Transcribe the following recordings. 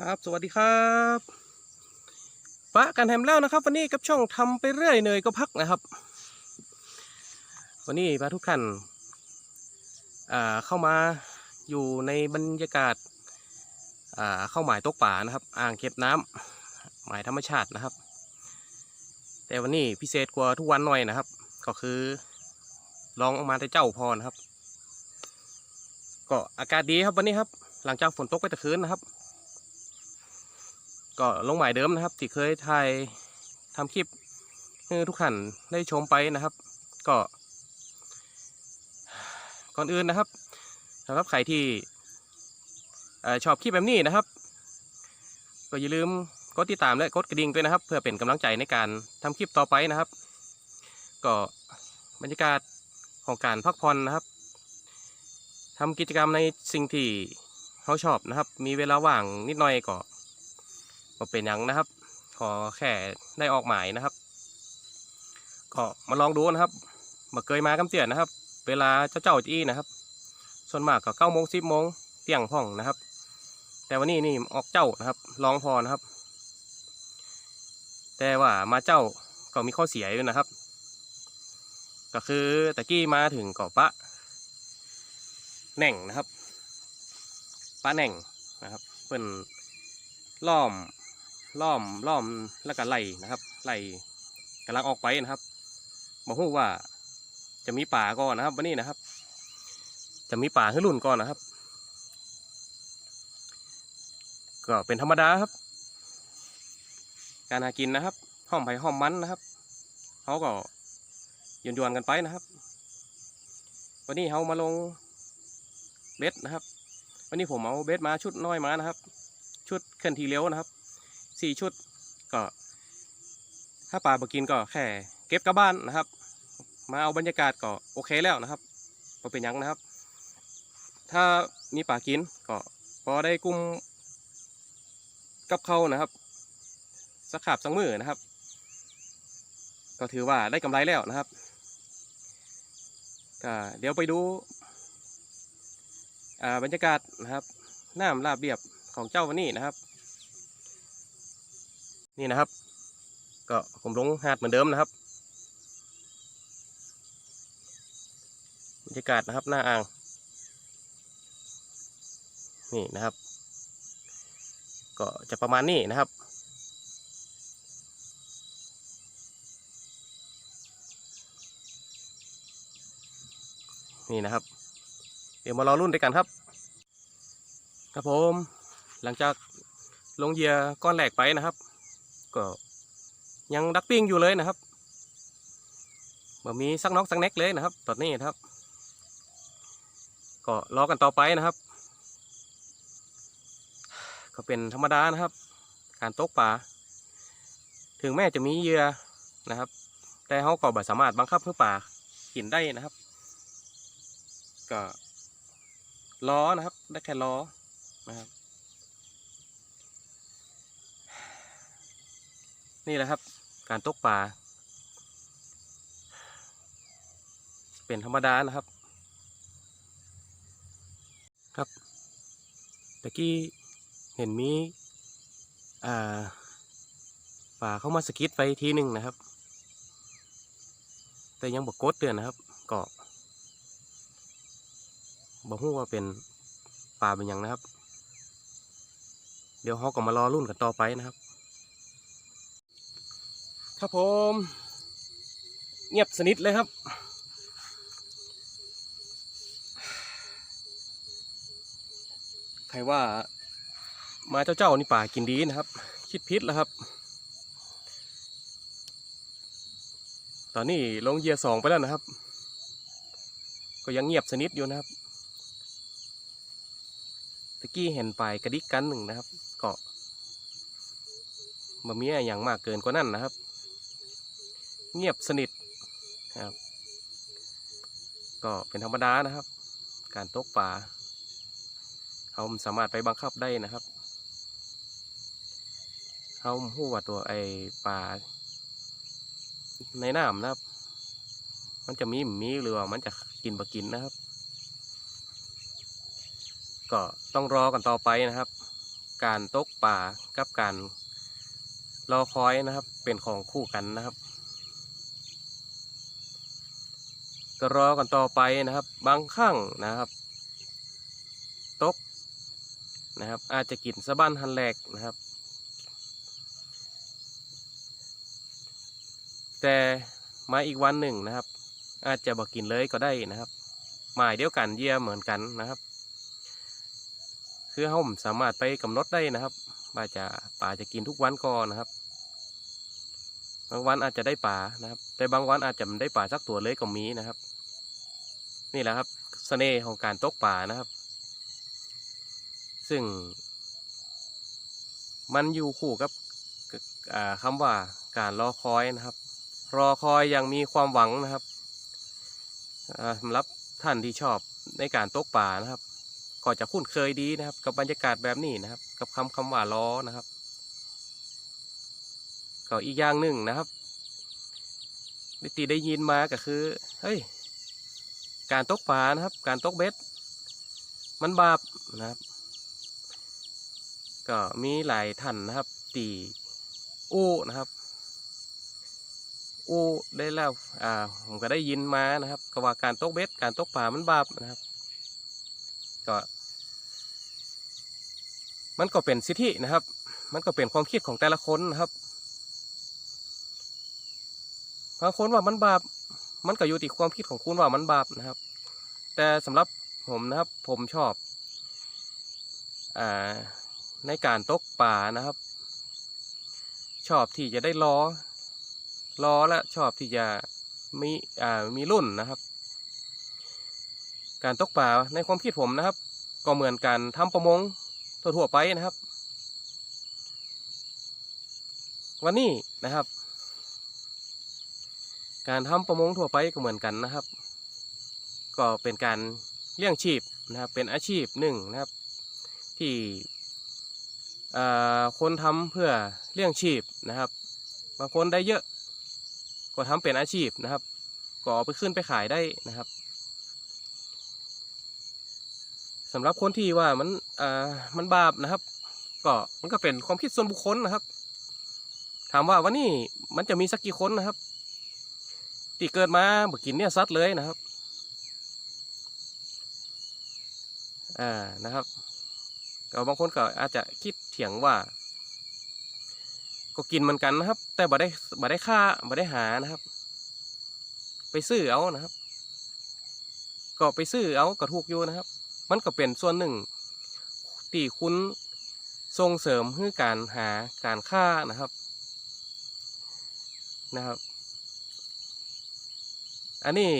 ครับ สวัสดีครับปะกันแฮมแล้วนะครับ วันนี้กับช่องทำไปเรื่อยเนยก็พักนะครับ วันนี้พาทุกท่านอ่าเข้ามาอยู่ในบรรยากาศอ่าเข้าหมายตกป่านะครับ อ่างเก็บน้ำหมายธรรมชาตินะครับ แต่วันนี้พิเศษกว่าทุกวันหน่อยนะครับ ก็คือลองออกมาแต่เจ้าพอนะครับ ก็อากาศดีครับวันนี้ครับ หลังจากฝนตกไปต่คืนนะครับ ก็ลงหมายเดิมนะครับที่เคยถ่ายทำคลิปให้ทุกท่านได้ชมไปนะครับ ก็ก่อนอื่นนะครับสำหรับใครที่ชอบคลิปแบบนี้นะครับ ก็อย่าลืมกดติดตามและกดกระดิ่งด้วยนะครับ เพื่อเป็นกำลังใจในการทำคลิปต่อไปนะครับ ก็บรรยากาศของการพักผ่อนนะครับทำกิจกรรมในสิ่งที่เขาชอบนะครับ มีเวลาว่างนิดหน่อยก็ ก็เป็นย่างนะครับ ขอแค่ได้ออกหมายนะครับ ก็มาลองดูนะครับมาเคยมากำเตือนนะครับ เวลาเจ้าเจ้าจี้นะครับ ส่วนมากก็เก้าโมงสิบโมงเที่ยงพ่องนะครับ แต่วันนี้นี่ออกเจ้านะครับลองพอนะครับ แต่ว่ามาเจ้าก็มีข้อเสียอยู่นะครับ ก็คือตะกี้มาถึงเกาะปะแหน่งนะครับปะแหน่งนะครับเพิ่นล้อม ล้อมล้อมแล้วก็ไล่นะครับไล่กำลังออกไปนะครับบอกฮู้ว่าจะมีป่าก่อนนะครับวันนี้นะครับ จะมีป่าให้รุ่นก่อนนะครับ ก็เป็นธรรมดาครับ การหากินนะครับ ห้อมไผ่ห้อมมันนะครับเขาก็ยวนยวนกันไปนะครับ วันนี้เขามาลงเบ็ดนะครับ วันนี้ผมเอาเบ็ดมาชุดน้อยมานะครับ ชุดเคลื่อนที่เร็วนะครับ สี่ชุด ก็ ถ้าปลาบกินก็แค่เก็บกลับบ้านนะครับ มาเอาบรรยากาศก็โอเคแล้วนะครับก็เป็นยังนะครับ ถ้ามีปลากินก็พอได้กุ้มกับเขานะครับสักขาบสักมือนะครับ ก็ถือว่าได้กำไรแล้วนะครับก็เดี๋ยวไปดูบรรยากาศนะครับน้ำลาบเรียบของเจ้าวันนี้นะครับ นี่นะครับ ก็ผมลงหาดเหมือนเดิมนะครับบรรยากาศนะครับหน้าอ่าง นี่นะครับ ก็จะประมาณนี้นะครับนี่นะครับ เดี๋ยวมารอรุ่นด้วยกันครับ ครับผม หลังจากลงเหยื่อก้อนแหลกไปนะครับ ก็ยังดักปิ้งอยู่เลยนะครับบ่มีสักน็อกสักเน็กเลยนะครับตอนนี้นะครับ ก็รอกันต่อไปนะครับ ก็เป็นธรรมดานะครับ การตกปลาถึงแม้จะมีเหยื่อนะครับ แต่เขาก็บ่สามารถบังคับให้ปลากินได้นะครับ ก็ล้อนะครับ ได้แค่ล้อนะครับ นี่แหละครับ การตกปลาเป็นธรรมดานะครับ ครับตะกี้เห็นมีอ่าป่าเข้ามาสกิดไปทีหนึ่งนะครับ แต่ยังบอกกดเตือนนะครับก็บอกฮู้ว่าเป็นป่าเป็นยังนะครับ เดี๋ยวเขาก็มารอรุ่นกันต่อไปนะครับ ครับผม เงียบสนิทเลยครับ ใครว่ามาเจ้าเจ้านี่ป่ากินดีนะครับ คิดพิษแล้วครับ ตอนนี้ลงเยียร์สองไปแล้วนะครับ ก็ยังเงียบสนิทอยู่นะครับตะกี้เห็นปลายกระดิกกันหนึ่งนะครับ ก็บะเมีอะไรอย่างมากเกินกว่านั้นนะครับ เงียบสนิทนะครับ ก็เป็นธรรมดานะครับ การตกปลาเขาสามารถไปบังคับได้นะครับเขาหู้ว่าตัวไอปลาในน้ำนะครับ มันจะมีหมีหรือว่ามันจะกินบะกินนะครับ ก็ต้องรอกันต่อไปนะครับ การตกป่ากับการรอคอยนะครับ เป็นของคู่กันนะครับ ก็ รอกันต่อไปนะครับ บางครั้งนะครับ ตกนะครับ อาจจะกินสะบั้นหันแหลกนะครับ แต่มาอีกวันหนึ่งนะครับ อาจจะบอกกินเลยก็ได้นะครับ หมายเดียวกันเยี่ยเหมือนกันนะครับ คือเฮาผมสามารถไปกำหนดได้นะครับว่าจะป่าจะกินทุกวันก่อนนะครับ บางวันอาจจะได้ป่านะครับ แต่บางวันอาจจะไม่ได้ป่าสักตัวเลยก็มีนะครับ นี่แหละครับเสน่ห์ของการตกป่านะครับ ซึ่ง มันอยู่คู่กับคำว่าการรอคอยนะครับ รอคอยอยังมีความหวังนะครับอ่าสำหรับท่านที่ชอบในการตกป่านะครับ ก็จะคุ้นเคยดีนะครับ กับบรรยากาศแบบนี้นะครับ กับคำคำว่าล้อนะครับก็อีกอย่างหนึ่งนะครับที่ตีได้ยินมาก็คือเฮ้ย การตกปลานะครับ การตกเบ็ด มันบาปนะครับ ก็มีหลายท่านนะครับ ตีอู้นะครับ อู้ได้แล้วอ่าผมก็ได้ยินมานะครับก็ว่าการตกเบ็ด การตกปลามันบาปนะครับ ก็ มันก็เป็นสิทธินะครับ มันก็เป็นความคิดของแต่ละคนนะครับบางคนว่ามันบาป มันก็อยู่ที่ความคิดของคุณว่ามันบาปนะครับ แต่สำหรับผมนะครับผมชอบอ่าในการตกป่านะครับ ชอบที่จะได้รอรอและชอบที่จะมีอ่ามีรุ่นนะครับ การตกป่าในความคิดผมนะครับ ก็เหมือนการทำประมงทั่วๆไปนะครับ วันนี้นะครับ การทำประมงทั่วไปก็เหมือนกันนะครับ ก็เป็นการเลี้ยงชีพนะครับ เป็นอาชีพหนึ่งนะครับ ที่คนทำเพื่อเลี้ยงชีพนะครับ บางคนได้เยอะ ก็ทำเป็นอาชีพนะครับ ก็เอาไปขึ้นไปขายได้นะครับสำหรับคนที่ว่ามันอ่ามันบาปนะครับ ก็มันก็เป็นความคิดส่วนบุคคลนะครับ ถามว่าวันนี้มันจะมีสักกี่คนนะครับ ที่เกิดมาบ่กินเนี่ยซัดเลยนะครับ อ่านะครับก็บางคนก็อาจจะคิดเถียงว่า ก็กินเหมือนกันนะครับ แต่บ่ได้บ่ได้ค่าบ่ได้หานะครับ ไปซื้อเอานะครับ ก็ไปซื้อเอาก็ถูกอยู่นะครับ มันก็เป็นส่วนหนึ่งที่คุณส่งเสริมให้การหาการฆ่านะครับนะครับ อันนี้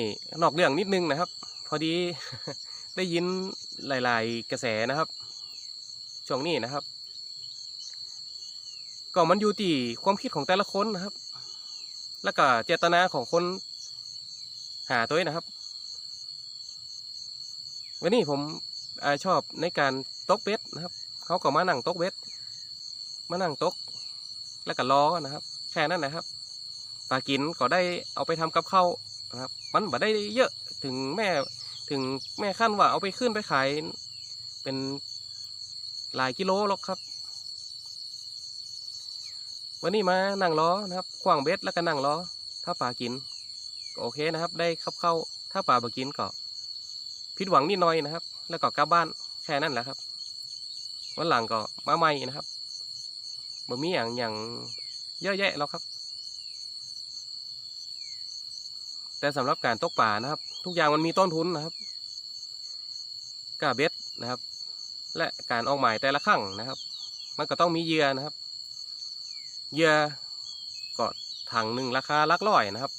นอกเรื่องนิดนึงนะครับ พอดีได้ยินหลาย ๆ กระแสนะครับ ช่วงนี้นะครับ ก็มันอยู่ที่ความคิดของแต่ละคนนะครับ แล้วก็เจตนาของคนหาตัวเองนะครับ วันนี้ผมอชอบในการตกเบ็ดนะครับ เขาก็มานั่งตกเบ็ด มานั่งตก แล้วก็รอนะครับ แค่นั้นนะครับปลากินก็ได้เอาไปทำกับข้าว นะครับ มันบ่ได้เยอะถึงแม่ถึงแม่ขั้นว่าเอาไปขึ้นไปขายเป็นหลายกิโลหรอกครับ วันนี้มานั่งรอนะครับขว้างเบ็ดแล้วก็นั่งรอถ้าปลากินก็โอเคนะครับ ได้ขับเข้าถ้าปลาบ่กินก็ผิดหวังนิดหน่อยนะครับ แล้วก็กลับบ้านแค่นั้นแหละครับ วันหลังก็มาใหม่นะครับบ่มีอย่างอย่างเยอะแยะแล้วครับ แต่สำหรับการตกป่านะครับ ทุกอย่างมันมีต้นทุนนะครับกาเบ็ดนะครับ และการออกหมายแต่ละครั้งนะครับ มันก็ต้องมีเหยื่อนะครับเหยื่อก็ถังหนึ่งราคาลักร้อยนะครับ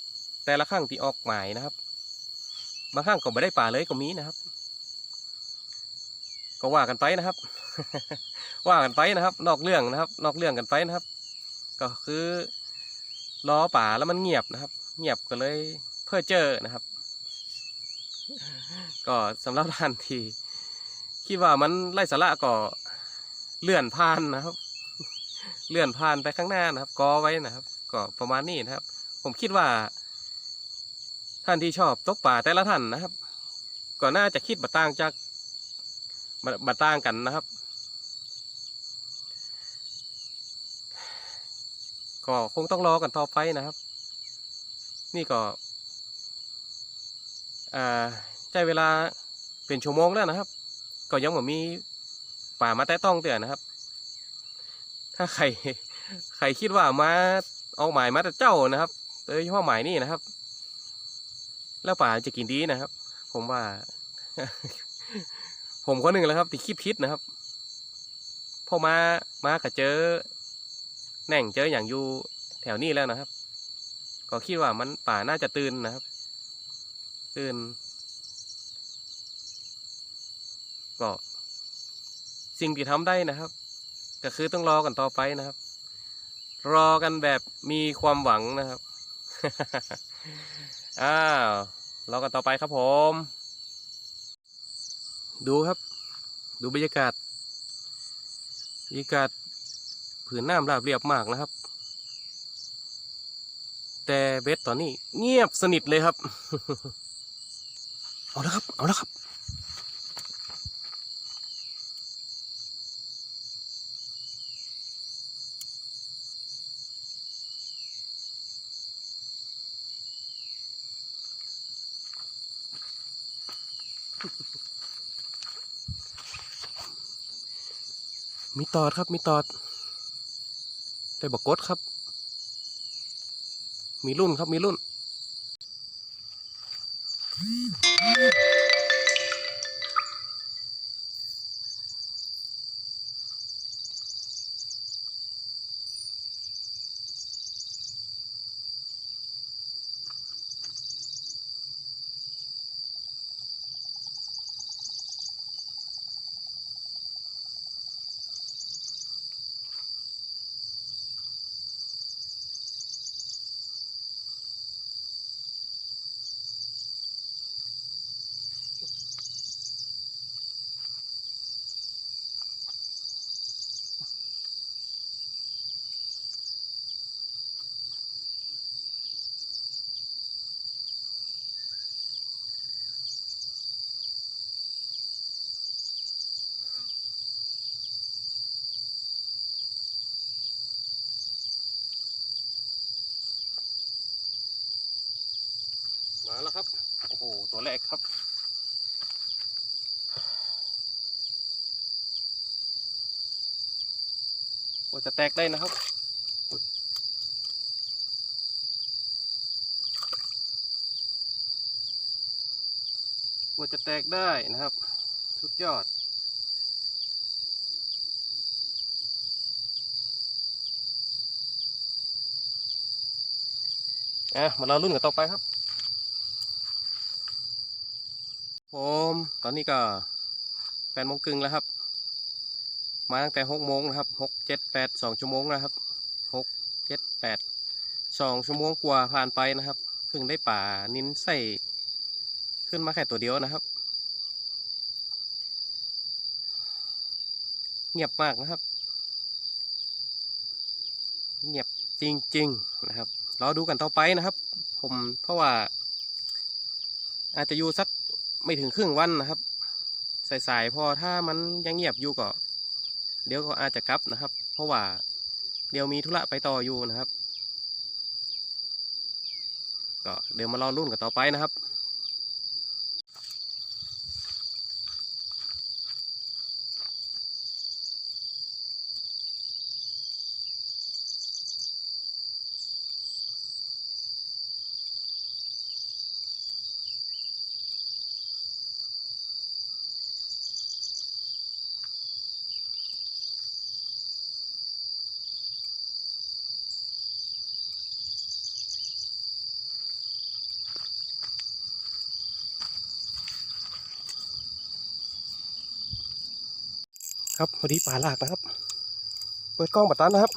แต่ละครั้งที่ออกหมายนะครับ บางครั้งก็ไม่ได้ป่าเลยก็มีนะครับ ก็ว่ากันไปนะครับ ว่ากันไปนะครับ นอกเรื่องนะครับ นอกเรื่องกันไปนะครับ ก็คือรอป่าแล้วมันเงียบนะครับ เงียบก็เลย เพื่อเจอนะครับ ก็สำหรับท่านที่คิดว่ามันไล่สาระก็เลื่อนผ่านนะครับ เลื่อนผ่านไปข้างหน้านะครับกอไว้นะครับ ก็ประมาณนี้นะครับ ผมคิดว่า ท่านที่ชอบตกป่าแต่ละท่านนะครับ ก็น่าจะคิดบัตรต่างจากบัต่างกันนะครับ ก็คงต้องรอกันต่อไปนะครับ นี่ก็ อ่าใช้เวลาเป็นชั่วโมงแล้วนะครับ ก็ยังไม่มีป่ามาแตะต้องเตือนนะครับ ถ้าใครใครคิดว่ามาเอาหมายมาแต่เจ้านะครับโดยเฉพาะหมายนี่นะครับ แล้วป่าจะกินดีนะครับ ผมว่า ผมคนหนึ่งแล้วครับที่คิดพิษนะครับพอมามาก็เจอแหน่งเจออย่างอยู่แถวนี้แล้วนะครับ ก็คิดว่ามันป่าน่าจะตื่นนะครับ ตื่น ก็สิ่งที่ทำได้นะครับ ก็คือต้องรอกันต่อไปนะครับ รอกันแบบมีความหวังนะครับ อ้าวรอกันต่อไปครับผม ดูครับ ดูบรรยากาศบรรยากาศผืนน้ำราบเรียบมากนะครับ แต่เบสตอนนี้เงียบสนิทเลยครับ เอาและครับ เอาและครับ มีตอดครับ มีตอดแต่บอกกดครับ มีรุ่นครับ มีรุ่น มาแล้วครับ โอ้โห ตัวแรกครับ ว่าจะแตกได้นะครับอุ๊ยกว่าจะแตกได้นะครับ สุดยอด อะ มาเรารุ่นกันต่อไปครับ ผมตอนนี้ก็แปดโมงครึ่งแล้วครับ มาตั้งแต่หกโมงนะครับหกเจ็ดแปดสองชั่วโมงนะครับหกเจ็ดแปดสองชั่วโมงกว่าผ่านไปนะครับเพิ่งได้ป่านิ้นใส่ขึ้นมาแค่ตัวเดียวนะครับ เงียบมากนะครับ เงียบจริง ๆนะครับรอดูกันต่อไปนะครับ ผมเพราะว่า อาจจะอยู่สัก ไม่ถึงครึ่งวันนะครับ สายๆพอถ้ามันยังเงียบอยู่ก็เดี๋ยวก็อาจจะกลับนะครับ เพราะว่าเดี๋ยวมีธุระไปต่ออยู่นะครับ ก็เดี๋ยวมารอรุ่นกันต่อไปนะครับ ครับพอดีป่าลากนะครับ เปิดกล้องบัดตันนะครับ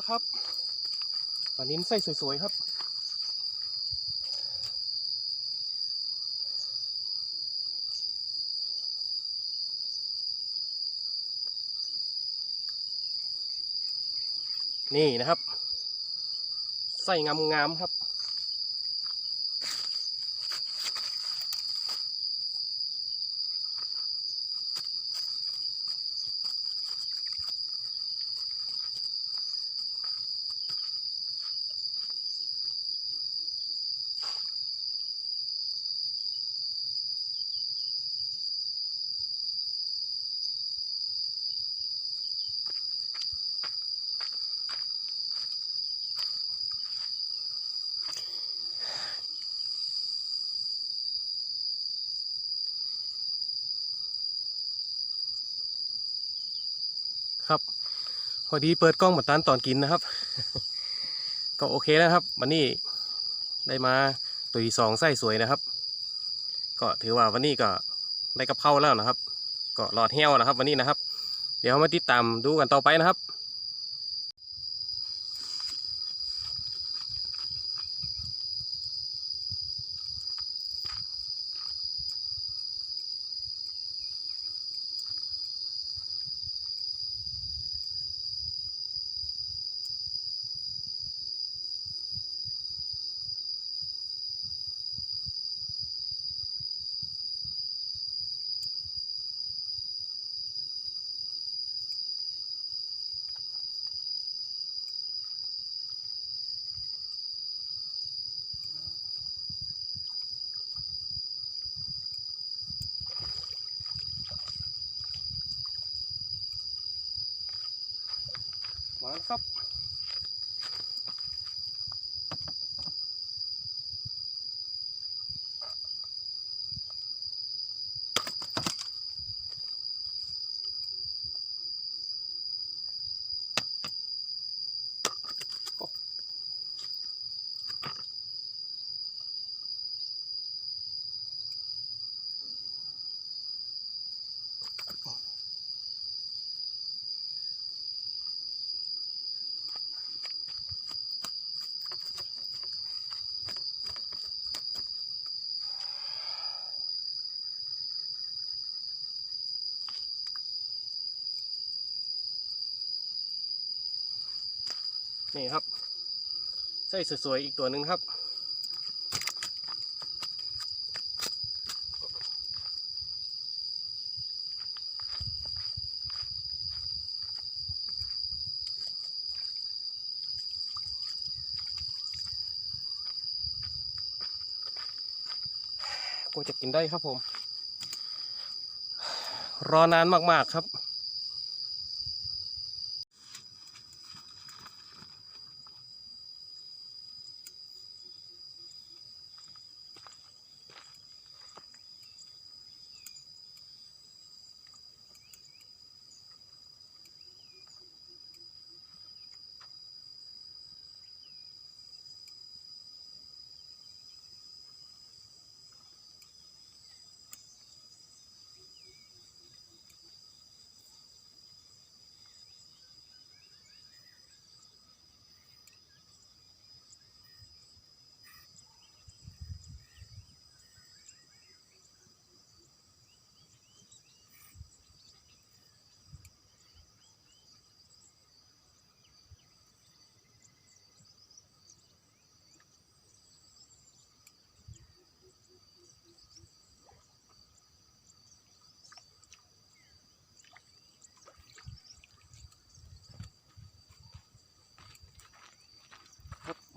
แล้วครับปลานิ้นไส้สวยๆครับ นี่นะครับ ไส้งามๆครับครับ พอดีเปิดกล้องมาตันตอนกินนะครับ ก็โอเคแล้วครับ วันนี้ได้มาตัวที่สองไส้สวยนะครับ ก็ถือว่าวันนี้ก็ได้กับเข้าแล้วนะครับ ก็หลอดเหี้ยวนะครับ วันนี้นะครับ เดี๋ยวมาติดตามดูกันต่อไปนะครับ ครับ นี่ครับไส้สวยๆอีกตัวหนึ่งครับ ก็จะกินได้ครับผม รอนานมากๆครับ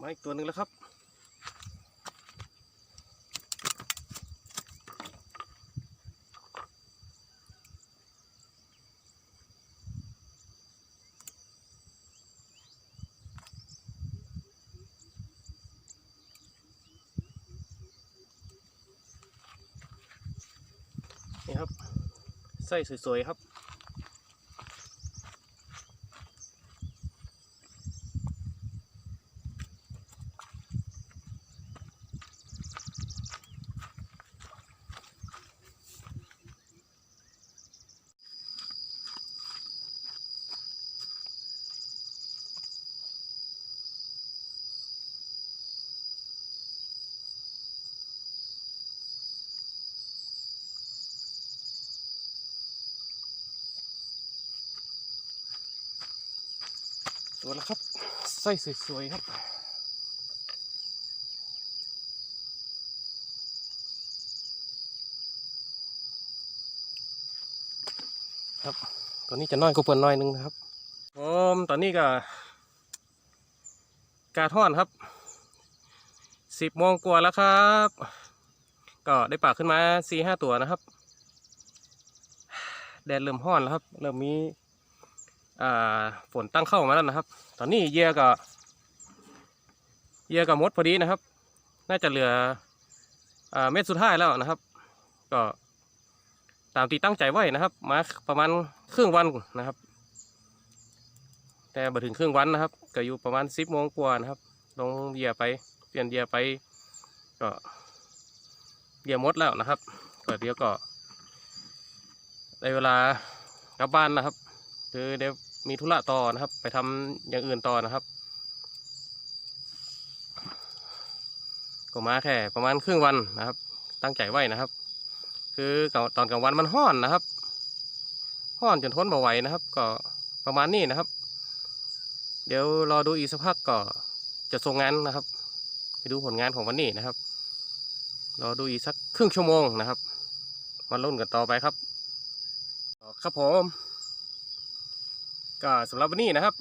มาอีกตัวหนึ่งแล้วครับ นี่ครับ ไส้สวยๆครับ ตัวแล้วครับไส้สวยๆครับครับตัวนี้จะน้อยกว่าเปิ่นน้อยหนึงนะครับผมตอนนี้ก็กาท่อนครับสิบโมงกว่าแล้วครับ ก็ได้ปลาขึ้นมาสี่ห้าตัวนะครับ แดดเริ่มห้อนแล้วครับ เริ่มมี ฝนตั้งเข้ามาแล้วนะครับ ตอนนี้เยื่อก็เยื่อก็หมดพอดีนะครับ น่าจะเหลืออเม็ดสุดท้ายแล้วนะครับ ก็ตามที่ตั้งใจไว้นะครับ มาประมาณครึ่งวันนะครับ แต่มาถึงครึ่งวันนะครับ ก็อยู่ประมาณสิบโมงกว่านะครับ ลงเหยียไปเปลี่ยนเหยียไป ก็เหยียหมดแล้วนะครับก็เดี๋ยวก็ในเวลากลับบ้านนะครับ คือเดี๋ยวมีธุระต่อนะครับ ไปทำอย่างอื่นต่อนะครับ ก็มาแค่ประมาณครึ่งวันนะครับ ตั้งใจไว้นะครับ คือตอนกลางวันมันห้อนนะครับห้อนจนทนไม่ไหวนะครับ ก็ประมาณนี้นะครับ เดี๋ยวรอดูอีกสักพักก็จะส่งงานนะครับ ไปดูผลงานของวันนี้นะครับรอดูอีกสักครึ่งชั่วโมงนะครับมาลุ้นกันต่อไปครับ ครับผม ก็สำหรับวันนี้นะครับ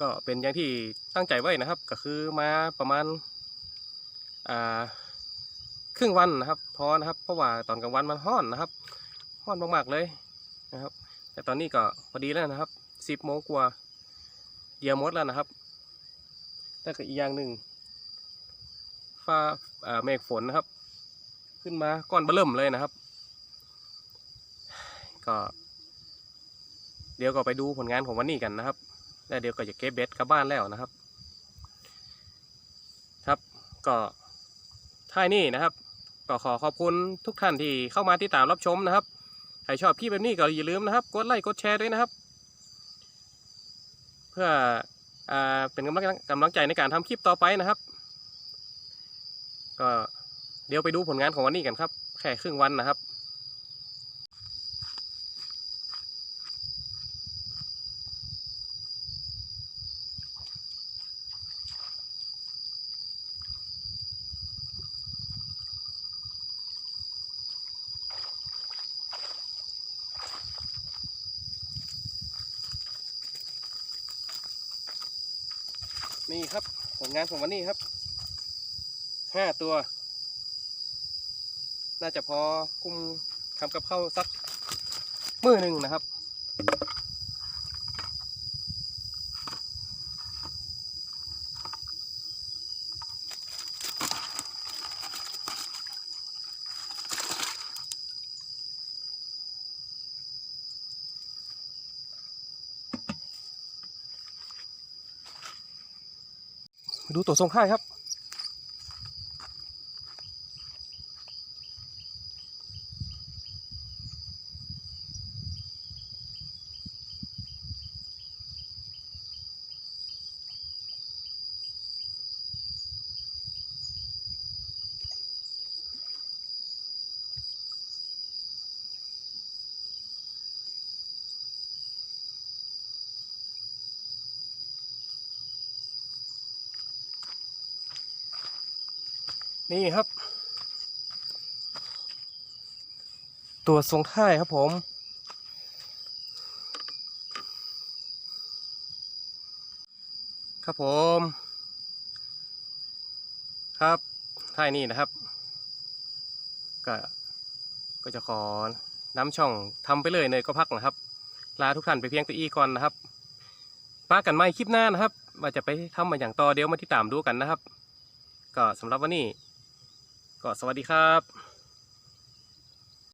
ก็เป็นอย่างที่ตั้งใจไว้นะครับ ก็คือมาประมาณอ่าครึ่งวันนะครับ พอนะครับ เพราะว่าตอนกลางวันมันห้อนนะครับห้อนมากๆเลยนะครับ แต่ตอนนี้ก็พอดีแล้วนะครับสิบโมงกว่าเดียวหมดแล้วนะครับแล้วก็อีกอย่างหนึ่งฟ้าเมฆฝนนะครับ ขึ้นมาก้อนเบอเริ่มเลยนะครับ ก็ เดี๋ยวก็ไปดูผลงานของวันนี้กันนะครับ แล้วเดี๋ยวก็จะเก็บเบ็ดกลับบ้านแล้วนะครับ ครับก็ท้ายนี้นะครับก็ขอขอบคุณทุกท่านที่เข้ามาติดตามรับชมนะครับ ใครชอบคลิปแบบนี้ก็อย่าลืมนะครับ กดไลค์กดแชร์ด้วยนะครับ เพื่ออเป็นกำลังกำลังใจในการทำคลิปต่อไปนะครับ ก็เดี๋ยวไปดูผลงานของวันนี้กันครับ แค่ครึ่งวันนะครับานของวันนี้ครับ ห้าตัว น่าจะพอคุ้มทำกับข้าวสักมือหนึ่งนะครับ ตัวทรงค่ายครับ นี่ครับ ตัวทรงท่ายครับผม ครับผม ครับท่ายนี่นะครับ ก็ก็จะขอน้ำช่องทำไปเลยเนยก็พักนะครับ ลาทุกท่านไปเพียงตัวอีก่อนนะครับป้ากันไม่คลิปหน้านะครับว่าจะไปทำมาอย่างต่อเดี๋ยวมาที่ตามดูกันนะครับ ก็สำหรับวันนี้ ก็สวัสดีครับ